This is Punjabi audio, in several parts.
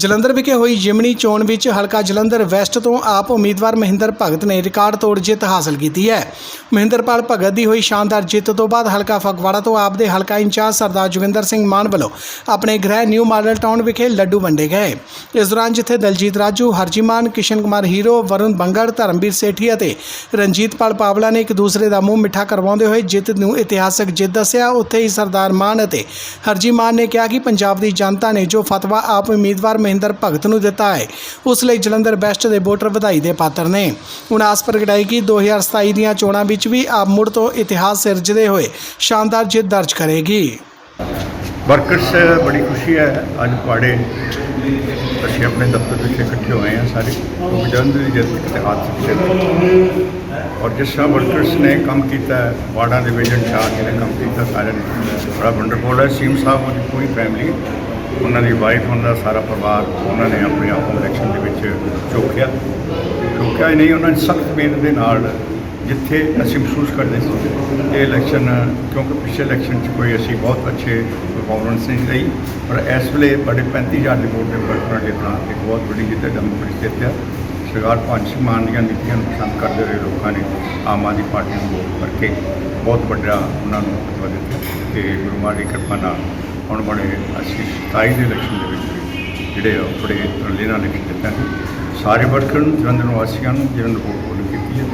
ਜਲੰਧਰ ਵਿਖੇ ਹੋਈ ਜਿਮਨੀ ਚੋਣ ਵਿੱਚ ਹਲਕਾ ਜਲੰਧਰ ਵੈਸਟ ਤੋਂ ਆਪ ਉਮੀਦਵਾਰ ਮਹਿੰਦਰ ਭਗਤ ਨੇ ਰਿਕਾਰਡ ਤੋੜ ਜਿੱਤ ਹਾਸਲ ਕੀਤੀ ਹੈ। ਮਹਿੰਦਰਪਾਲ ਭਗਤ ਦੀ ਹੋਈ ਸ਼ਾਨਦਾਰ ਜਿੱਤ ਤੋਂ ਬਾਅਦ ਹਲਕਾ ਫਗਵਾੜਾ ਤੋਂ ਆਪ ਦੇ ਹਲਕਾ ਇੰਚਾਰਜ ਸਰਦਾਰ ਜੋਗਿੰਦਰ ਸਿੰਘ ਮਾਨ ਵੱਲੋਂ ਆਪਣੇ ਗ੍ਰਹਿ ਨਿਊ ਮਾਡਲ ਟਾਊਨ ਵਿਖੇ ਲੱਡੂ ਵੰਡੇ ਗਏ। ਇਸ ਦੌਰਾਨ ਜਿੱਥੇ ਦਲਜੀਤ ਰਾਜੂ ਹਰਜੀ ਮਾਨ ਕਿਸ਼ਨ ਕੁਮਾਰ ਹੀਰੋ, ਵਰੁਣ ਬੰਗੜ, ਧਰਮਵੀਰ ਸੇਠੀ ਅਤੇ ਰਣਜੀਤਪਾਲ ਪਾਵਲਾ ਨੇ ਇੱਕ ਦੂਸਰੇ ਦਾ ਮੂੰਹ ਮਿੱਠਾ ਕਰਵਾਉਂਦੇ ਹੋਏ ਜਿੱਤ ਨੂੰ ਇਤਿਹਾਸਕ ਜਿੱਤ ਦੱਸਿਆ। ਉੱਥੇ ਹੀ ਸਰਦਾਰ ਮਾਨ ਅਤੇ ਹਰਜੀ ਮਾਨ ਨੇ ਕਿਹਾ ਕਿ ਪੰਜਾਬ ਦੀ ਜਨਤਾ ਨੇ ਜੋ ਫਤਵਾ ਆਪ ਉਮੀਦਵਾਰ ਮਹਿੰਦਰ ਭਗਤ ਨੂੰ ਦਿੱਤਾ ਹੈ। ਉਸ ਲਈ ਜਲੰਧਰ ਵੈਸਟ ਦੇ ਵੋਟਰ ਵਧਾਈ ਦੇ ਪਾਤਰ ਨੇ। ਹੁਣ ਆਸ ਪ੍ਰਗਟਾਈ ਕਿ 2027 ਦੀਆਂ ਚੋਣਾਂ ਵਿੱਚ ਵੀ ਆਪ ਮੁੜ ਤੋਂ ਇਤਿਹਾਸ ਸਿਰਜਦੇ ਹੋਏ ਸ਼ਾਨਦਾਰ ਜਿੱਤ ਦਰਜ ਕਰੇਗੀ। ਵਰਕਰਸ ਬੜੀ ਖੁਸ਼ੀ ਹੈ। ਅੱਜ ਪਾੜੇ ਅਸੀਂ ਆਪਣੇ ਦਫ਼ਤਰ ਵਿੱਚ ਇਕੱਠੇ ਹੋਏ ਹਾਂ ਸਾਰੇ। ਜਲੰਧਰ ਦੀ ਜਿੱਤ ਇੱਕ ਇਤਿਹਾਸ ਜਿੱਤ ਔਰ ਜਿਸ ਤਰ੍ਹਾਂ ਵਰਕਰਸ ਨੇ ਕੰਮ ਕੀਤਾ ਹੈ, ਵਾਰਡਾਂ ਦੇ ਵਿਜਨ ਚਾਰ ਜਿਹਨੇ ਕੰਮ ਕੀਤਾ ਸਾਰਿਆਂ ਨੇ। ਬੜਾ ਵੰਡਰਫੁਲ ਹੈ। ਸੀਮ ਸਾਹਿਬ ਉਹਦੀ ਪੂਰੀ ਫੈਮਿਲੀ ਉਹਨਾਂ ਦੀ ਵਾਈਫ ਉਹਨਾਂ ਦਾ ਸਾਰਾ ਪਰਿਵਾਰ ਉਹਨਾਂ ਨੇ ਆਪਣੇ ਆਪ ਨੂੰ ਇਲੈਕਸ਼ਨ ਦੇ ਵਿੱਚ ਝੋਕਿਆ ਝੋਕਿਆ ਹੀ ਨਹੀਂ, ਉਹਨਾਂ ਨੇ ਸਖਤ ਮਿਹਨਤ ਦੇ ਨਾਲ ਜਿੱਥੇ ਅਸੀਂ ਮਹਿਸੂਸ ਕਰਦੇ ਸੀ ਇਹ ਇਲੈਕਸ਼ਨ ਕਿਉਂਕਿ ਪਿਛਲੇ ਇਲੈਕਸ਼ਨ 'ਚ ਕੋਈ ਅਸੀਂ ਬਹੁਤ ਅੱਛੇ ਪਰਫਾਰਮੈਂਸ ਨਹੀਂ ਰਹੀ ਪਰ ਇਸ ਵੇਲੇ ਬੜੇ 35000 ਦੇ ਵੋਟ ਦੇ ਫ਼ਰਕ ਜਿੱਤਣਾ ਇੱਕ ਬਹੁਤ ਵੱਡੀ ਜਿੱਤ ਹੈ ਡੈਮੋਕ੍ਰੇਸੀ ਜਿੱਤ ਹੈ। ਸਰਕਾਰ ਪੰਜ ਮਾਨ ਦੀਆਂ ਨੀਤੀਆਂ ਨੂੰ ਪਸੰਦ ਕਰਦੇ ਹੋਏ ਲੋਕਾਂ ਨੇ ਆਮ ਆਦਮੀ ਪਾਰਟੀ ਨੂੰ ਵੋਟ ਕਰਕੇ ਬਹੁਤ ਵੱਡਾ ਉਹਨਾਂ ਨੂੰ ਮਹੱਤਵ ਦਿੱਤਾ ਤੇ ਗੁਰੂ ਮਹਾਰਾਜ ਦੀ ਕਿਰਪਾ ਨਾਲ ਹੁਣ ਬੜੇ ਅਸੀਂ 27 ਦੇ ਇਲੈਕਸ਼ਨ ਦੇ ਵਿੱਚ ਜਿਹੜੇ ਆ ਉਹ ਬੜੇ ਰੱਲੇ ਨਾਲ ਇਲੈਕਸ਼ਨ ਜਿੱਤਾਂ ਸਾਰੇ ਵਰਕਰ ਨੂੰ, ਜਲੰਧਰ ਨਿਵਾਸੀਆਂ ਨੂੰ ਜਿਹਨਾਂ ਨੇ ਵੋਟ ਪੋਲਿੰਗ ਕੀਤੀ ਹੈ।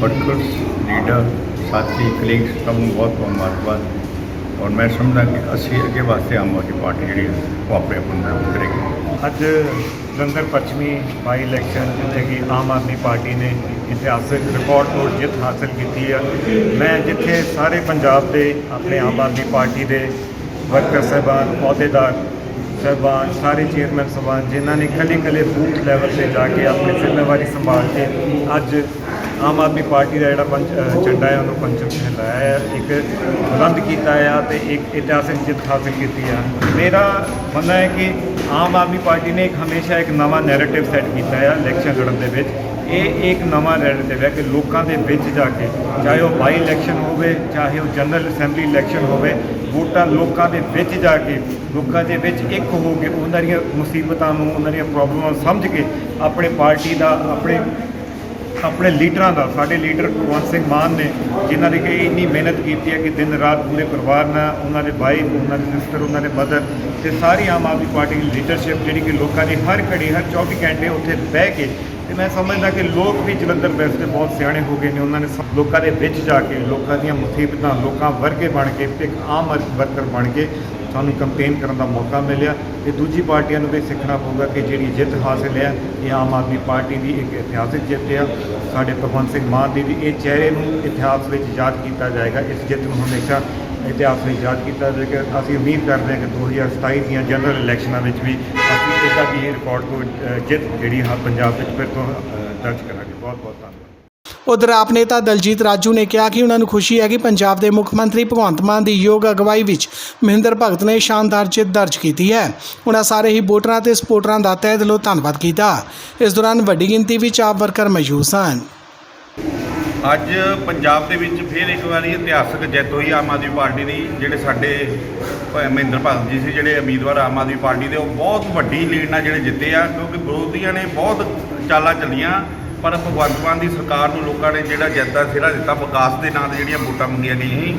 ਵਰਕਰਸ ਲੀਡਰ ਸਾਥੀ ਕਲੀਗਸ ਸਭ ਨੂੰ ਬਹੁਤ ਬਹੁਤ ਮੁਬਾਰਕਬਾਦ ਔਰ ਮੈਂ ਸਮਝਦਾ ਕਿ ਅਸੀਂ ਅੱਗੇ ਵਾਸਤੇ ਆਮ ਆਦਮੀ ਪਾਰਟੀ ਜਿਹੜੀ ਹੈ, ਉਹ ਆਪਣੇ ਆਪ ਨੂੰ ਮਜ਼ਬੂਤ ਕਰੇਗੀ। ਅੱਜ ਜਲੰਧਰ ਪੱਛਮੀ ਬਾਈ ਇਲੈਕਸ਼ਨ ਜਿੱਥੇ ਕਿ ਆਮ ਆਦਮੀ ਪਾਰਟੀ ਨੇ ਇਤਿਹਾਸਕ ਰਿਕਾਰਡ ਤੋੜ ਜਿੱਤ ਹਾਸਲ ਕੀਤੀ ਹੈ ਮੈਂ ਜਿੱਥੇ ਸਾਰੇ ਪੰਜਾਬ ਦੇ ਆਪਣੇ ਆਮ ਆਦਮੀ ਪਾਰਟੀ ਦੇ ਵਰਕਰ ਸਾਹਿਬਾਨ, ਅਹੁਦੇਦਾਰ ਸਾਹਿਬਾਨ, ਸਾਰੇ ਚੇਅਰਮੈਨ ਸਾਹਿਬਾਨ, ਜਿਨ੍ਹਾਂ ਨੇ ਕੱਲੇ ਕੱਲੇ ਬੂਥ ਲੈਵਲ ਤੇ ਜਾ ਕੇ ਆਪਣੀ ਜ਼ਿੰਮੇਵਾਰੀ ਸੰਭਾਲ ਕੇ ਅੱਜ ਆਮ ਆਦਮੀ ਪਾਰਟੀ ਦਾ ਜਿਹੜਾ ਪੰਚ ਝੰਡਾ ਹੈ, ਉਹਨੂੰ ਪੰਚਮ ਫਹਿਲਾਇਆ ਹੈ। ਇੱਕ ਬੁਲੰਦ ਕੀਤਾ ਹੈ ਤੇ ਇੱਕ ਇਤਿਹਾਸਿਕ ਜਿੱਤ ਹਾਸਲ ਕੀਤੀ ਹੈ ਮੇਰਾ ਮੰਨਣਾ ਹੈ ਕਿ ਆਮ ਆਦਮੀ ਪਾਰਟੀ ਨੇ ਇੱਕ ਹਮੇਸ਼ਾ ਇੱਕ ਨਵਾਂ ਨੈਰੇਟਿਵ ਸੈੱਟ ਕੀਤਾ ਹੈ ਇਲੈਕਸ਼ਨ ਲੜਨ ਦੇ ਵਿੱਚ। ਇਹ ਇੱਕ ਨਵਾਂ ਨੈਰੇਟਿਵ ਹੈ ਕਿ ਲੋਕਾਂ ਦੇ ਵਿੱਚ ਜਾ ਕੇ ਚਾਹੇ ਉਹ ਬਾਈ ਇਲੈਕਸ਼ਨ ਹੋਵੇ, ਚਾਹੇ ਉਹ ਜਨਰਲ ਅਸੈਂਬਲੀ ਇਲੈਕਸ਼ਨ ਹੋਵੇ, ਵੋਟਾਂ ਲੋਕਾਂ ਦੇ ਵਿੱਚ ਜਾ ਕੇ, ਲੋਕਾਂ ਦੇ ਵਿੱਚ ਇੱਕ ਹੋ ਕੇ ਉਹਨਾਂ ਦੀਆਂ ਮੁਸੀਬਤਾਂ ਨੂੰ, ਉਹਨਾਂ ਦੀਆਂ ਪ੍ਰੋਬਲਮਾਂ ਨੂੰ ਸਮਝ ਕੇ ਆਪਣੇ ਪਾਰਟੀ ਦਾ, ਆਪਣੇ ਆਪਣੇ ਲੀਡਰਾਂ ਦਾ, ਸਾਡੇ ਲੀਡਰ ਭਗਵੰਤ ਸਿੰਘ ਮਾਨ ਨੇ ਜਿਨ੍ਹਾਂ ਨੇ ਕਿ ਇੰਨੀ ਮਿਹਨਤ ਕੀਤੀ ਹੈ ਕਿ ਦਿਨ ਰਾਤ ਪੂਰੇ ਪਰਿਵਾਰ ਨਾਲ ਉਹਨਾਂ ਦੇ ਭਾਈ, ਉਹਨਾਂ ਦੇ ਸਿਸਟਰ ਉਹਨਾਂ ਦੇ ਮਦਰ ਤੇ ਸਾਰੀ ਆਮ ਆਦਮੀ ਪਾਰਟੀ ਦੀ ਲੀਡਰਸ਼ਿਪ ਜਿਹੜੀ ਕਿ ਲੋਕਾਂ ਦੀ ਹਰ ਘੜੀ, ਹਰ 24 ਘੰਟੇ ਉੱਥੇ ਬਹਿ ਕੇ ਤੇ ਮੈਂ ਸਮਝਦਾ ਕਿ ਲੋਕ ਵੀ ਜਲੰਧਰ ਵੈਸਟ ਦੇ ਬਹੁਤ ਸਿਆਣੇ ਹੋ ਗਏ ਨੇ, ਉਹਨਾਂ ਨੇ ਸਭ ਲੋਕਾਂ ਦੇ ਵਿੱਚ ਜਾ ਕੇ, ਲੋਕਾਂ ਦੀਆਂ ਮੁਸੀਬਤਾਂ, ਲੋਕਾਂ ਵਰਗੇ ਬਣ ਕੇ, ਇੱਕ ਆਮ ਵਰਕਰ ਬਣ ਕੇ ਸਾਨੂੰ ਕੰਪੇਨ ਕਰਨ ਦਾ ਮੌਕਾ ਮਿਲਿਆ ਤੇ ਦੂਜੀ ਪਾਰਟੀਆਂ ਨੂੰ ਵੀ ਸਿੱਖਣਾ ਪਊਗਾ ਕਿ ਜਿਹੜੀ ਜਿੱਤ ਹਾਸਲ ਹੈ, ਇਹ ਆਮ ਆਦਮੀ ਪਾਰਟੀ ਦੀ ਇੱਕ ਇਤਿਹਾਸਿਕ ਜਿੱਤ ਹੈ। ਸਾਡੇ ਭਗਵੰਤ ਸਿੰਘ ਮਾਨ ਦੀ ਵੀ ਇਹ ਚਿਹਰੇ ਨੂੰ ਇਤਿਹਾਸ ਵਿੱਚ ਯਾਦ ਕੀਤਾ ਜਾਏਗਾ, ਇਸ ਜਿੱਤ ਨੂੰ ਹਮੇਸ਼ਾ ਇਤਿਹਾਸ ਵਿੱਚ ਯਾਦ ਕੀਤਾ ਜਾਏਗਾ ਅਸੀਂ ਉਮੀਦ ਕਰਦੇ ਹਾਂ ਕਿ 2027 ਦੀਆਂ ਜਨਰਲ ਇਲੈਕਸ਼ਨਾਂ ਵਿੱਚ ਵੀ ਅਸੀਂ ਇਹਦਾ ਵੀ ਰਿਕਾਰਡ ਤੋਂ ਜਿੱਤ ਜਿਹੜੀ ਹਾਂ, ਪੰਜਾਬ ਵਿੱਚ ਫਿਰ ਤੋਂ ਦਰਜ ਕਰਾਂਗੇ। ਬਹੁਤ ਬਹੁਤ ਧੰਨਵਾਦ। ਉਧਰ ਆਪ ਨੇਤਾ ਦਲਜੀਤ ਰਾਜੂ ਨੇ ਕਿਹਾ ਕਿ ਉਹਨਾਂ ਨੂੰ ਖੁਸ਼ੀ ਹੈ ਕਿ ਪੰਜਾਬ ਦੇ ਮੁੱਖ ਮੰਤਰੀ ਭਗਵੰਤ ਮਾਨ ਦੀ ਯੋਗ ਅਗਵਾਈ ਵਿੱਚ ਮਹਿੰਦਰ ਭਗਤ ਨੇ ਸ਼ਾਨਦਾਰ ਜਿੱਤ ਦਰਜ ਕੀਤੀ ਹੈ। ਉਹਨਾਂ ਸਾਰੇ ਹੀ ਵੋਟਰਾਂ ਤੇ ਸਪੋਰਟਰਾਂ ਦਾ ਤਹਿ ਦਿਲੋਂ ਧੰਨਵਾਦ ਕੀਤਾ। ਇਸ ਦੌਰਾਨ ਵੱਡੀ ਗਿਣਤੀ ਵਿੱਚ ਆਪ ਵਰਕਰ ਮੌਜੂਦ ਸਨ। ਅੱਜ ਪੰਜਾਬ ਦੇ ਵਿੱਚ ਫਿਰ ਇੱਕ ਵਾਰੀ ਇਤਿਹਾਸਕ ਜਿੱਤ ਹੋਈ ਆਮ ਆਦਮੀ ਪਾਰਟੀ ਦੀ, ਜਿਹੜੇ ਸਾਡੇ ਮਹਿੰਦਰ ਭਗਤ ਜੀ ਸੀ, ਜਿਹੜੇ ਉਮੀਦਵਾਰ ਆਮ ਆਦਮੀ ਪਾਰਟੀ ਦੇ, ਉਹ ਬਹੁਤ ਵੱਡੀ ਲੀਡ ਨਾਲ ਜਿਹੜੇ ਜਿੱਤੇ ਆ, ਕਿਉਂਕਿ ਵਿਰੋਧੀਆਂ ਨੇ ਬਹੁਤ ਚਾਲਾਂ ਚੱਲੀਆਂ, ਪਰ ਭਗਵੰਤ ਮਾਨ ਦੀ ਸਰਕਾਰ ਨੂੰ ਲੋਕਾਂ ਨੇ ਜਿਹੜਾ ਜਿੱਤ ਦਾ ਸਿਹਰਾ ਦਿੱਤਾ, ਵਿਕਾਸ ਦੇ ਨਾਂ ਤੇ ਜਿਹੜੀਆਂ ਵੋਟਾਂ ਮੰਗੀਆਂ ਗਈਆਂ ਸੀ।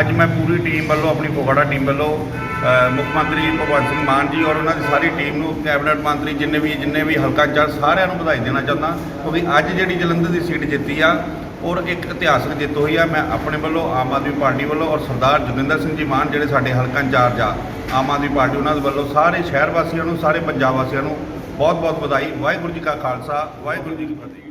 ਅੱਜ ਮੈਂ ਪੂਰੀ ਟੀਮ ਵੱਲੋਂ, ਆਪਣੀ ਫਗਵਾੜਾ ਟੀਮ ਵੱਲੋਂ ਮੁੱਖ ਮੰਤਰੀ ਭਗਵੰਤ ਸਿੰਘ ਮਾਨ ਜੀ ਔਰ ਉਹਨਾਂ ਦੀ ਸਾਰੀ ਟੀਮ ਨੂੰ, ਕੈਬਨਿਟ ਮੰਤਰੀ ਜਿੰਨੇ ਵੀ ਜਿੰਨੇ ਵੀ ਹਲਕਾ ਇੰਚਾਰਜ ਸਾਰਿਆਂ ਨੂੰ ਵਧਾਈ ਦੇਣਾ ਚਾਹੁੰਦਾ, ਕਿਉਂਕਿ ਅੱਜ ਜਿਹੜੀ ਜਲੰਧਰ ਦੀ ਸੀਟ ਜਿੱਤੀ ਆ ਔਰ ਇੱਕ ਇਤਿਹਾਸਕ ਜਿੱਤ ਹੋਈ ਆ। ਮੈਂ ਆਪਣੇ ਵੱਲੋਂ ਆਮ ਆਦਮੀ ਪਾਰਟੀ ਵੱਲੋਂ ਔਰ ਸਰਦਾਰ ਜੋਗਿੰਦਰ ਸਿੰਘ ਜੀ ਮਾਨ, ਜਿਹੜੇ ਸਾਡੇ ਹਲਕਾ ਇੰਚਾਰਜ ਆ, ਆਮ ਆਦਮੀ ਪਾਰਟੀ ਉਹਨਾਂ ਦੇ ਵੱਲੋਂ ਸਾਰੇ ਸ਼ਹਿਰ ਵਾਸੀਆਂ ਨੂੰ, ਸਾਰੇ ਪੰਜਾਬ ਵਾਸੀਆਂ ਨੂੰ ਬਹੁਤ ਬਹੁਤ ਵਧਾਈ। ਵਾਹਿਗੁਰੂ ਜੀ ਕਾ ਖਾਲਸਾ, ਵਾਹਿਗੁਰੂ ਜੀ ਕੀ ਫਤਿਹ।